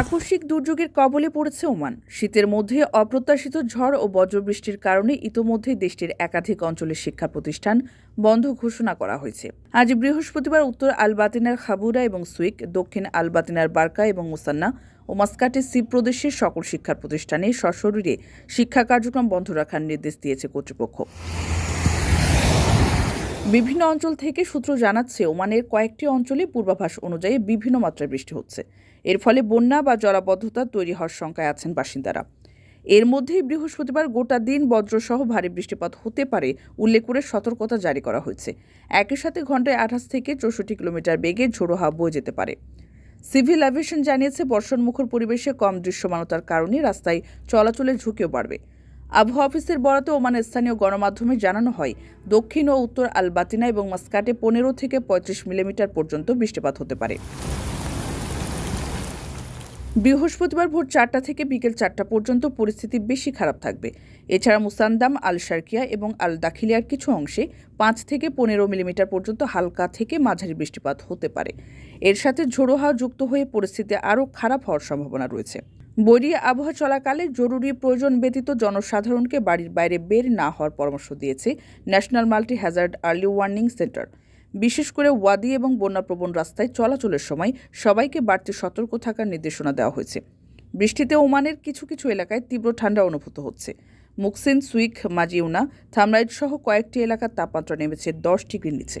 আকস্মিক দুর্যোগের কবলে পড়েছে ওমান। শীতের মধ্যে অপ্রত্যাশিত ঝড় ও বজ্রবৃষ্টির কারণে ইতোমধ্যেই দেশটির একাধিক অঞ্চলের শিক্ষা প্রতিষ্ঠান বন্ধ ঘোষণা করা হয়েছে। আজ বৃহস্পতিবার উত্তর আলবাতিনার খাবুরা এবং সুইক, দক্ষিণ আলবাতিনার বার্কা এবং মুসান্না ও মাস্কাটের সিপ প্রদেশের সকল শিক্ষা প্রতিষ্ঠানে সশরীরে শিক্ষা কার্যক্রম বন্ধ রাখার নির্দেশ দিয়েছে কর্তৃপক্ষ। বিভিন্ন অঞ্চল থেকে সূত্র জানাচ্ছে, ওমানের কয়েকটি অঞ্চলে পূর্বাভাস অনুযায়ী বিভিন্ন মাত্রায় বৃষ্টি হচ্ছে। এর ফলে বন্যা বা জলাবদ্ধতা তৈরি হওয়ার শঙ্কায় আছেন বাসিন্দারা। এর মধ্যেই বৃহস্পতিবার গোটা দিন বজ্রসহ ভারী বৃষ্টিপাত হতে পারে উল্লেখ করে সতর্কতা জারি করা হয়েছে। একই সাথে ঘন্টায় আঠাশ থেকে চৌষট্টি কিলোমিটার বেগে ঝোড়ো হাওয়া বয়ে যেতে পারে। সিভিল অ্যাভিয়েশন জানিয়েছে, বর্ষণমুখর পরিবেশে কম দৃশ্যমানতার কারণে রাস্তায় চলাচলের ঝুঁকিও বাড়বে। আবহাওয়া অফিসের বরাতে ওমানের স্থানীয় গণমাধ্যমে জানানো হয়, দক্ষিণ ও উত্তর আলবাতিনা এবং মাস্কাটে পনেরো থেকে পঁয়ত্রিশ মিলিমিটার পর্যন্ত বৃষ্টিপাত হতে পারে। বৃহস্পতিবার ভোর চারটা থেকে বিকেল চারটা পর্যন্ত পরিস্থিতি বেশি খারাপ থাকবে। এছাড়া মুসান্দাম আল শার্কিয়া এবং আল দাখিলিয়ার কিছু অংশে পাঁচ থেকে পনেরো মিলিমিটার পর্যন্ত হালকা থেকে মাঝারি বৃষ্টিপাত হতে পারে। এর সাথে ঝোড়ো হাওয়া যুক্ত হয়ে পরিস্থিতি আরও খারাপ হওয়ার সম্ভাবনা রয়েছে। বৈরী আবহাওয়া চলাকালে জরুরি প্রয়োজন ব্যতীত জনসাধারণকে বাড়ির বাইরে বের না হওয়ার পরামর্শ দিয়েছে national multi hazard early warning centre. বিশেষ করে ওয়াদি এবং বন্যাপ্রবণ রাস্তায় চলাচলের সময় সবাইকে বাড়তি সতর্ক থাকার নির্দেশনা দেওয়া হয়েছে। বৃষ্টিতে ওমানের কিছু কিছু এলাকায় তীব্র ঠান্ডা অনুভূত হচ্ছে। মুকসিন সুইক মাজিউনা থামরাইট সহ কয়েকটি এলাকার তাপমাত্রা নেমেছে দশ ডিগ্রির নিচে।